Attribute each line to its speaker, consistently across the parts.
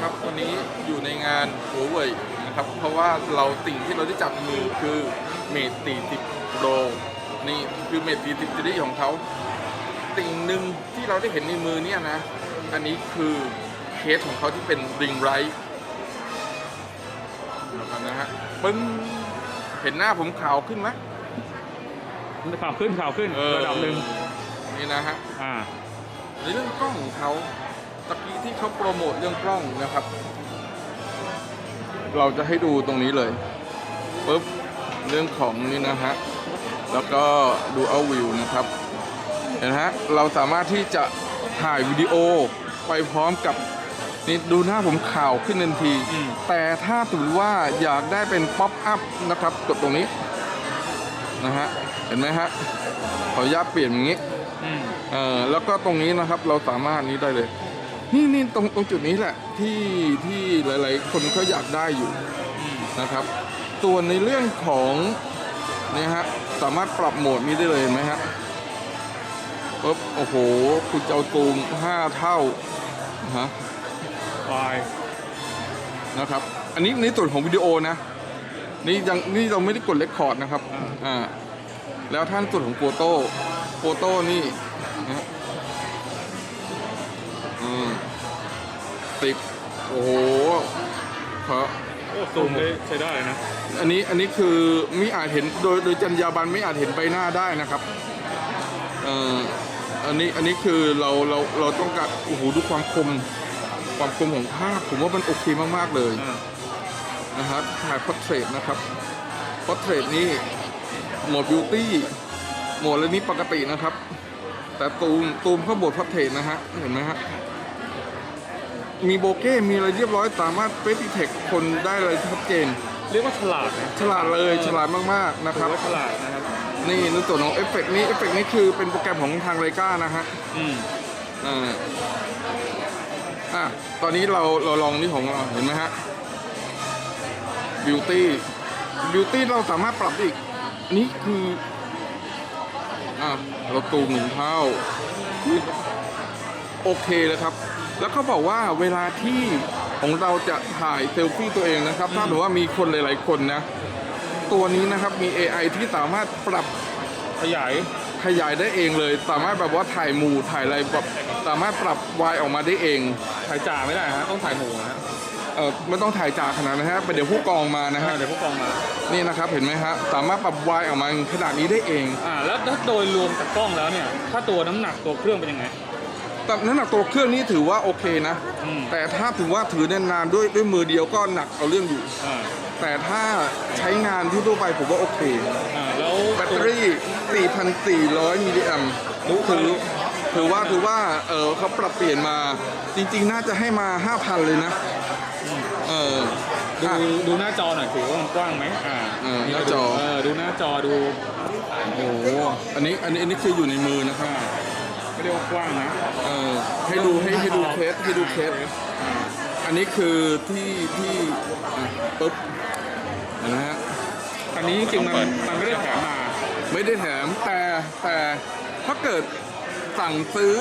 Speaker 1: นะครับวันนี้อยู่ในงานหัวเว่ยนะครับ เพราะว่าเราสิ่งที่เราได้จับในมือคือเมท40 Pro นี่คือเมท40ซีรีส์ของเขาสิ่งหนึ่งที่เราได้เห็นในมือเนี่ยนะ อันนี้คือเคสของเขาที่เป็นริงไรท์นะฮะปึ้งเห็นหน้าผมขาวขึ้นไหม
Speaker 2: ข่าวขึ้นข่าวขึ้น
Speaker 1: เออ
Speaker 2: ระดับหนึ่ง
Speaker 1: นี่นะฮะ
Speaker 2: อ่า
Speaker 1: ในเรื่องกล้องของเขาตะกี้ที่ เขาโปรโมทเรื่องกล้องนะครับ เราจะให้ดูตรงนี้เลยปุ๊บเรื่องของนี่นะฮะแล้วก็ดูเอาวิวนะครับเห็นไหมฮะเราสามารถที่จะถ่ายวิดีโอไปพร้อมกับนี่ดูหน้าผมข่าวขึ้นทันที
Speaker 2: อืม
Speaker 1: แต่ถ้าถือว่าอยากได้เป็นป๊อปอัพนะครับ กดตรงนี้นะฮะเห็นไหมฮะขออนุญาตเปลี่ยนอย่างนี้
Speaker 2: อืม
Speaker 1: เอ่อแล้วก็ตรงนี้นะครับเราสามารถนี้ได้เลย นี่นี่ตรงตรงจุดนี้แหละที่ที่หลาย ๆ คนเขาอยากได้อยู่
Speaker 2: อืม
Speaker 1: นะครับส่วนในเรื่องของเนี่ยฮะสามารถปรับโหมดนี้ได้เลยเห็นไหมฮะปุ๊บโอ้โห คุณจะเอาซูม5เท่าฮะ
Speaker 2: วาย
Speaker 1: นะครับ อันนี้ในส่วนของวิดีโอนะ นี่ยังนี่เราไม่ได้กดเลคคอร์ดนะครับอ่าแล้วท่านส่วนของโฟโต้โฟโต้นี่นะ ติดโอ้โหเพราะ
Speaker 2: โอ้ซูมได้ใช้ได้นะ
Speaker 1: อันนี้อันนี้คือไม่อาจเห็นโดยโดยจรรยาบรรณไม่อาจเห็นใบหน้าได้นะครับเอ่ออันนี้อันนี้คือเราเราเราต้องการโอ้โหดูความคมความคมของภาพผมว่ามันโอเคมากๆเลย
Speaker 2: อ่า
Speaker 1: นะครับถ่ายพอร์เทรตนะครับพอร์เทรตนี่โหมดบิวตี้โหมดแล้วนี้ปกตินะครับ แต่ตูมตูมเข้าโหมดพอร์เทรตนะฮะเห็นไหมฮะ มีโบเก้ มีอะไรเรียบร้อยสามารถเฟซดิเทคคนได้เลยชัดเจน
Speaker 2: เรียกว่าฉลาดนะ
Speaker 1: ฉลาดเลยฉลาดมากๆนะค
Speaker 2: ถื
Speaker 1: รั
Speaker 2: อบว่าฉลาดนะครับ
Speaker 1: นี่ในส่วนของเอฟเฟกนี้เอฟเฟกนี้คือเป็นโปรแกรมของทางไรก้านะฮะ
Speaker 2: อืม
Speaker 1: อ่าอะตอนนี้เราเราลองนี่ของเราเห็นไหมฮะบิวตี้บิวตี้เราสามารถปรับได้อีกอันนี้คืออะเราตูมหนึ่งเท่าโอเคเลยครับ แล้วเขาบอกว่าเวลาที่ของเราจะถ่ายเซลฟี่ตัวเองนะครับ ถ้าถือว่ามีคนหลาย ๆ คนนะ ตัวนี้นะครับมี AI ที่สามารถปรับ
Speaker 2: ขยาย
Speaker 1: ขยายได้เองเลย สามารถแบบว่าถ่ายหมู่ถ่ายอะไรแบบสามารถปรับวายออกมาได้เอง
Speaker 2: ถ่ายจ่าไม่ได้ฮะต้องถ่ายหมูนะฮะ
Speaker 1: เออไม่ต้องถ่ายจากขนาดนะฮะไปเดี๋ยวผู้กองมานะ
Speaker 2: อ่า
Speaker 1: ฮะ
Speaker 2: เดี๋ยวพวกกองมา
Speaker 1: นี่นะครับเห็นไหมฮะสามารถปรับวายออกมาขนาดนี้ได้เอง
Speaker 2: อ่าแล้วถ้าโดยรวมจากกล้องแล้วเนี่ย ถ้าตัวน้ำหนักตัวเครื่องเป็นยังไง
Speaker 1: แต่น้ำหนักตัวเครื่องนี้ถือว่าโอเคนะ
Speaker 2: อืม
Speaker 1: แต่ถ้าถือว่าถือนานๆด้วยด้วยมือเดียวก็หนักเอาเรื่องอยู่
Speaker 2: อ่า
Speaker 1: แต่ถ้าใช้งานที่ทั่วไปผมว่าโอเค
Speaker 2: อ่าแล้ว
Speaker 1: แบตเตอรี่ 4,400 มิลลิแอมป์ถือถือว่าถือว่า เออเขาปรับเปลี่ยนมา จริงๆ น่าจะให้มา 5,000 เลยนะ เออ
Speaker 2: ดู
Speaker 1: อะ
Speaker 2: ดูหน้าจอหน่อยถือว่ามันกว้างไหมอ่า
Speaker 1: เออหน้าจอ
Speaker 2: เออดูหน้าจอดู
Speaker 1: โอ้โหอันนี้อันนี้อันนี้คืออยู่ในมือนะครับ
Speaker 2: อ่าไม่ เรียกว่ากว้างนะ
Speaker 1: เออให้ดูให้ให้ดูเคสให้ดูเคสอันนี้คือที่ที่อะปุ๊บเห็นะฮะ
Speaker 2: อันนี้จริงๆมันมันไม่ได้แถมมา
Speaker 1: ไม่ได้แถมแต่แต่ถ้าเกิดสั่งซื้อ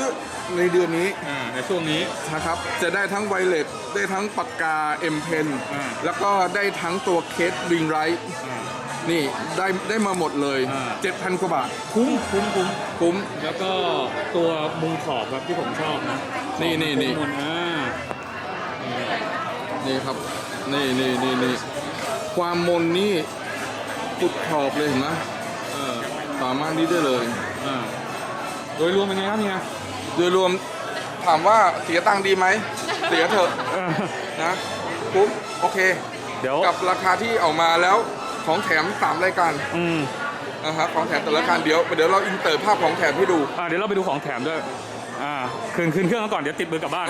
Speaker 1: ในเดือนนี้
Speaker 2: อ่าในช่วงนี้
Speaker 1: นะครับ จะได้ทั้งไวเลสได้ทั้งปากกา M Pen
Speaker 2: อ่า
Speaker 1: แล้วก็ได้ทั้งตัวเคสริงไรท์
Speaker 2: อ่า
Speaker 1: นี่ได้ได้มาหมดเลย
Speaker 2: อ่า
Speaker 1: 7,000 กว่าบาท
Speaker 2: คุ้มคุ้มคุ้ม
Speaker 1: คุ้ม
Speaker 2: แล้วก็ตัวมุมขอบครับที่ผมชอบนะ
Speaker 1: นี่นี่นี่
Speaker 2: มุมอ่า
Speaker 1: นี่ครับ นี่นี่นี่นี่ความมนนี่ปุดขอบเลยเห็นไหม
Speaker 2: เออ
Speaker 1: สามารถนี้ได้เลย
Speaker 2: อ่าโดยรวมเป็นไงครับเนี่ย
Speaker 1: โดยรวมถามว่าเสียตังค์ดีไหม เสียเถอะ
Speaker 2: เออ
Speaker 1: นะคุ้มโอเค
Speaker 2: เดี๋ยว
Speaker 1: กับราคาที่ออกมาแล้ว ของแถมสามรายการ
Speaker 2: อืม
Speaker 1: นะฮะของแถมแต่ละรายการเดี๋ยวเดี๋ยวเราอินเตอร์ภาพของแถมให้ดู
Speaker 2: อ่าเดี๋ยวเราไปดูของแถมด้วยอ่าคืนคืนเครื่องก่อนเดี๋ยวติดมือกลับบ้าน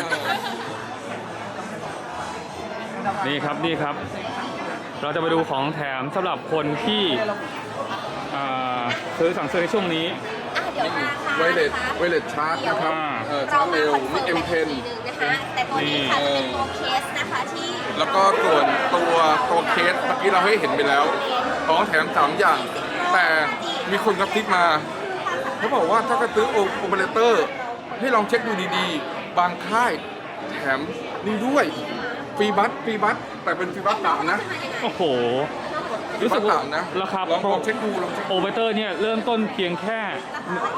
Speaker 2: นี่ครับนี่ครับ เราจะไปดูของแถมสำหรับคนที่อ่าซื้อสั่งซื้อในช่วงนี้
Speaker 3: อะเดี๋ยวมาค่ะ
Speaker 1: ไวเลสไวเลสชาร์จนะครับ
Speaker 2: อ่า
Speaker 1: เออชา
Speaker 3: เรา
Speaker 1: ร์จ
Speaker 3: มา
Speaker 1: เร็ว
Speaker 3: คอนเฟิ
Speaker 1: มี
Speaker 3: ร์ม
Speaker 1: เอ็ม
Speaker 3: กัน
Speaker 1: เพ
Speaker 3: อีก
Speaker 1: น
Speaker 3: ทีหนึงนะคะ แต่ตัวนี้ค่ะจะเป็นตัวเคสนะคะที่
Speaker 1: แล้วก็ส่วนตัวตัวเคสเมื่อกี้เราให้เห็นไปแล้วของแถมสามอย่าง แต่มีคนกระซิบมาเขาบอกว่าถ้ากระซื้อโอเปอเรเตอร์ให้ลองเช็คดูดีๆ บางค่ายแถมนี่ด้วยฟรีบัสฟรีบัสแต่เป็นฟรีบัสต่ำนะ
Speaker 2: โอ้โห
Speaker 1: ฟรี
Speaker 2: รู้
Speaker 1: บั
Speaker 2: สึ
Speaker 1: ส
Speaker 2: กว่า
Speaker 1: ต่ำนะ
Speaker 2: ราคา
Speaker 1: ลองลองเช็คดูลองเช็ค
Speaker 2: โอเปอเตอร์เนี่ยเริ่มต้นเพียงแค่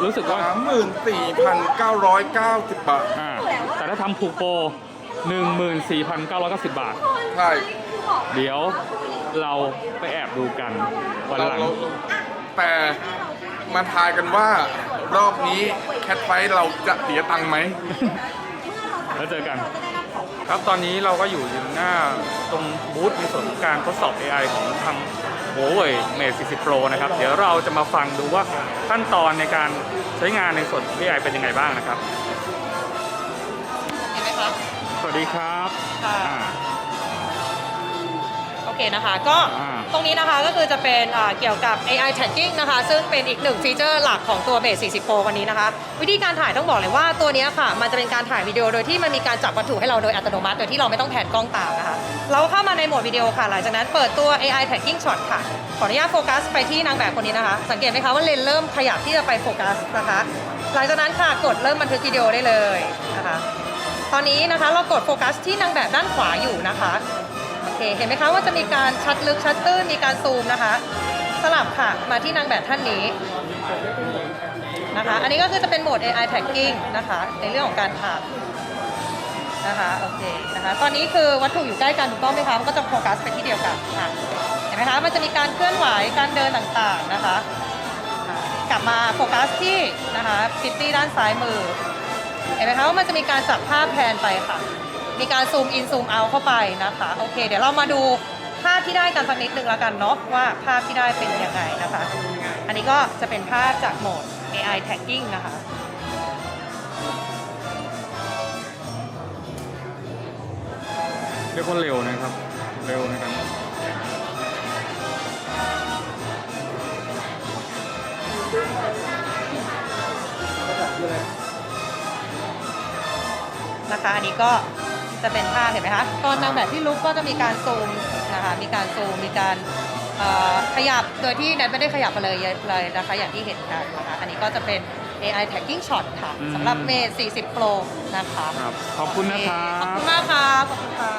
Speaker 2: รู้สึกว่า
Speaker 1: สามหมื่นสี่พันเก้าร้อยเก้าสิบบาท
Speaker 2: อ่าแต่ถ้าทำผูกโปร 14,990 บาท
Speaker 1: ใช่
Speaker 2: เดี๋ยวเราไปแอบดูกันวัน
Speaker 1: เรา
Speaker 2: หลัง
Speaker 1: เราแต่มาทายกันว่ารอบนี้แคทไฟท์เราจะเสียตังค์ไหม
Speaker 2: แล้วเจอกัน
Speaker 4: ครับตอนนี้เราก็อยู่อยู่หน้าตรงบูธในส่วนของการทดสอบ AI ของทาง Huawei Mate 40 Pro นะครับ เดี๋ยวเราจะมาฟังดูว่าขั้นตอนในการใช้งานในส่วนของ AI เป็นยังไงบ้างนะครับ
Speaker 5: เห็นไหมคะ
Speaker 2: สวัสดีครับ
Speaker 5: ค่ะ
Speaker 2: อ่า
Speaker 5: โอเคนะคะ ก็
Speaker 2: อ่า
Speaker 5: ตรงนี้นะคะก็คือจะเป็นอ่าเกี่ยวกับ AI tagging นะคะ ซึ่งเป็นอีกหนึ่งฟีเจอร์หลักของตัว Base 40 Pro วันนี้นะคะ วิธีการถ่ายต้องบอกเลยว่าตัวเนี้ยค่ะ มันจะเป็นการถ่ายวิดีโอโดยที่มันมีการจับวัตถุให้เราโดยอัตโนมัติ โดยที่เราไม่ต้องแผนกล้องตามนะคะ เราเข้ามาในโหมดวิดีโอค่ะ หลังจากนั้นเปิดตัว AI tagging shot ค่ะ ขออนุญาตโฟกัสไปที่นางแบบคนนี้นะคะ สังเกตไหมคะว่าเลนส์เริ่มขยับที่จะไปโฟกัสนะคะ หลังจากนั้นค่ะกดเริ่มบันทึกวิดีโอได้เลยนะคะ ตอนนี้นะคะเรากดโฟกัสที่นางแบบด้านขวาอยู่นะคะโอเคเห็นไหมคะว่าจะมีการชัดลึกชัดตื้นมีการซูมนะคะ สลับค่ะมาที่นางแบบท่านนี้นะคะอันนี้ก็คือจะเป็นโหมด AI tagging นะคะในเรื่องของการถ่ายนะคะโอเคนะคะตอนนี้คือวัตถุอยู่ใกล้กันถูกต้องไหมคะมันก็จะโฟกัสไปที่เดียวกันค่ะเห็นไหมคะมันจะมีการเคลื่อนไหวการเดินต่างๆนะคะ กลับมาโฟกัสที่นะคะพิตตี้ด้านซ้ายมือ เห็นไหมคะว่ามันจะมีการจับภาพแพนไปค่ะ มีการซูมอินซูมเอาเข้าไปนะคะโอเค เดี๋ยวเรามาดูภาพที่ได้กันสักนิดนึงแล้วกันเนาะว่าภาพที่ได้เป็นยังไงนะคะ อันนี้ก็จะเป็นภาพจากโหมด AI tagging นะคะ
Speaker 2: เรียกว่าเร็วนะครับ เร็วนะครับ
Speaker 5: นะคะ อันนี้ก็จะเป็นภาพเห็นไหมคะ ตอนนางแบบที่ลุกก็จะมีการซูมนะคะ มีการซูม มีการเอ่อขยับ โดยที่แนทไม่ได้ขยับไปเลยเลยนะคะ อย่างที่เห็นกันนะคะ อันนี้ก็จะเป็น AI tagging shot ค่ะ
Speaker 2: อืม
Speaker 5: สำหรับ Mate 40 Pro นะคะ
Speaker 2: ครับขอบคุณนะค
Speaker 5: โอเค
Speaker 2: รั
Speaker 5: ขอบบคุณมากค่ะ ขอบคุณค่ะ